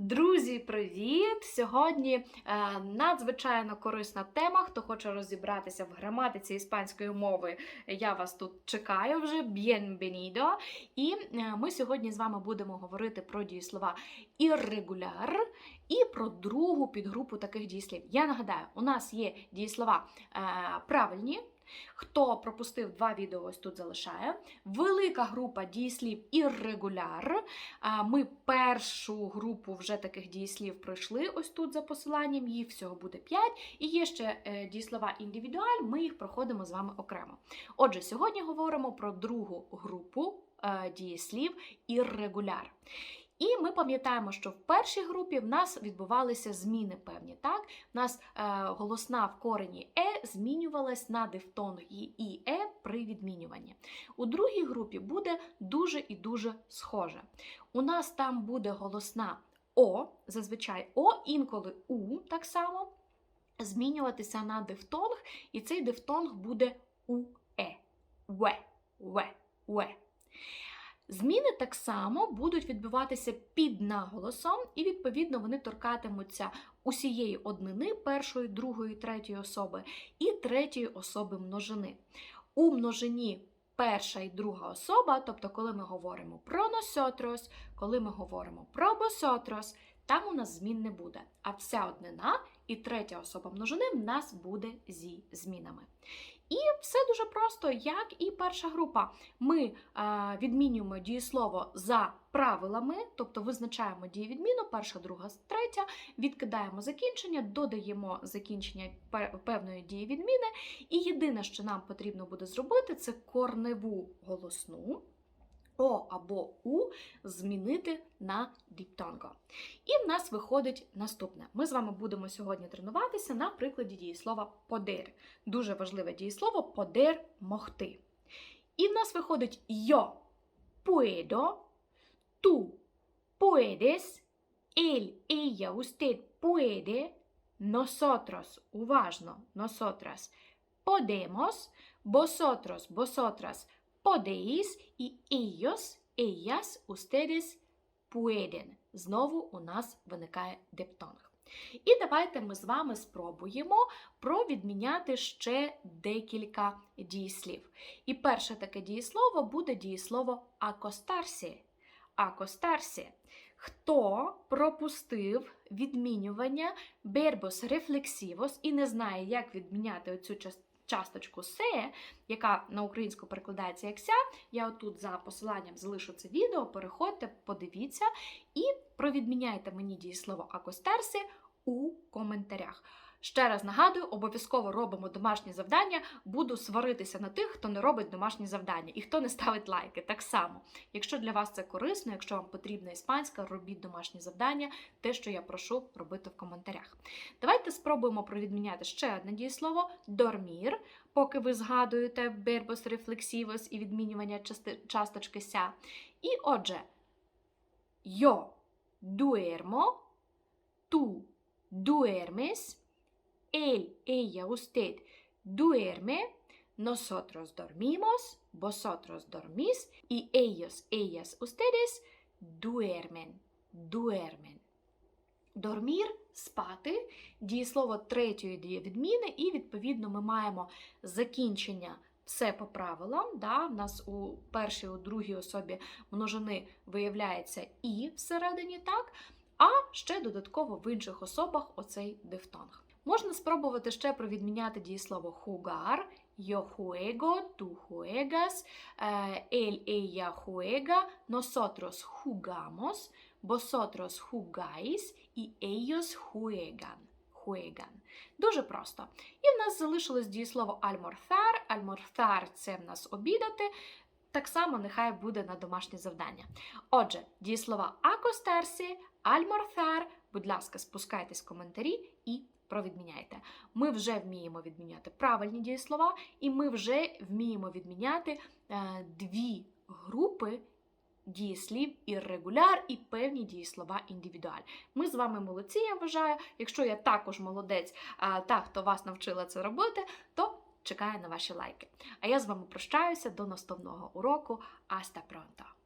Друзі, привіт! Сьогодні е, надзвичайно корисна тема. Хто хоче розібратися в граматиці іспанської мови, я вас тут чекаю вже. Bienvenido! І е, ми сьогодні з вами будемо говорити про дієслова irregular і про другу підгрупу таких дієслів. Я нагадаю, у нас є дієслова е, правильні. Хто пропустив два відео, ось тут залишає. Велика група дієслів. А, Ми першу групу вже таких дієслів пройшли ось тут за посиланням, їх всього буде 5. І є ще е, дієслова індивідуаль, ми їх проходимо з вами окремо. Отже, сьогодні говоримо про другу групу е, дієслів irregular. І ми пам'ятаємо, що в першій групі в нас відбувалися зміни певні. Так? В нас е, голосна в корені е змінювалась на дифтонг і е при відмінюванні. У другій групі буде дуже і дуже схоже. У нас там буде голосна О, зазвичай О, інколи У так само, змінюватися на дифтонг, і цей дифтонг буде УЕ. Ве, ве, ве. Зміни так само будуть відбуватися під наголосом, і, відповідно, вони торкатимуться усієї однини першої, другої, третьої особи і третьої особи множини. У множині перша і друга особа, тобто, коли ми говоримо про носотрос, коли ми говоримо про босотрос, там у нас змін не буде. А вся однина і третя особа множини в нас буде зі змінами. І все дуже просто, як і перша група. Ми е, відмінюємо дієслово за правилами, тобто визначаємо дієвідміну, перша, друга, третя, відкидаємо закінчення, додаємо закінчення певної дієвідміни. І єдине, що нам потрібно буде зробити, це корневу голосну. О або У змінити на діптонго. І в нас виходить наступне. Ми з вами будемо сьогодні тренуватися на прикладі дієслова подер. Дуже важливе дієслово подер могти. І в нас виходить yo puedo, tú puedes, él, ella, usted puede, nosotros, уважно, nosotras, podemos, vosotros, vosotras, podéis і ellos, ellas, ustedes pueden. Знову у нас виникає диптонг. І давайте ми з вами спробуємо провідміняти ще декілька дієслів. І перше таке дієслово буде дієслово акостарсі. Акостарсі. Хто пропустив відмінювання бербос рефлексівос і не знає, як відміняти оцю частину, часточку се, яка на українську перекладається як ся. Я отут за посиланням залишу це відео, переходьте, подивіться і провідміняйте мені дієслово акостерси у коментарях. Ще раз нагадую, обов'язково робимо домашні завдання. Буду сваритися на тих, хто не робить домашні завдання і хто не ставить лайки. Так само, якщо для вас це корисно, якщо вам потрібна іспанська, робіть домашні завдання, те, що я прошу робити в коментарях. Давайте спробуємо провідміняти ще одне дієслово дормір, поки ви згадуєте бербос рефлексівос і відмінювання часточки ся. І отже, yo duermo, tú duermes. Él, ella, usted duerme, nosotros dormimos, vosotros dormís y ellos, ellas, ustedes duermen, duermen. Дормір спати, дієслово третьої дієвідміни, і, відповідно, ми маємо закінчення все по правилам. Да? У нас у першій, у другій особі множини виявляється і всередині, так? А ще додатково в інших особах оцей дифтонг. Можна спробувати ще провідміняти дієслово jugar, yo juego, tú juegas, él, ella juega, nosotros vosotros jugáis y ellos juegan. Дуже просто. І в нас залишилось дієслово almorzar. Almorzar – це в нас обідати. Так само нехай буде на домашнє завдання. Отже, дієслова acostarse, almorzar, будь ласка, спускайтесь в коментарі і провідміняйте. Ми вже вміємо відміняти правильні дієслова, і ми вже вміємо відміняти е, дві групи дієслів іррегуляр і певні дієслова індивідуаль. Ми з вами молодці, я вважаю. Якщо я також молодець, та, хто вас навчила це робити, то чекаю на ваші лайки. А я з вами прощаюся до наступного уроку. Аста пронто!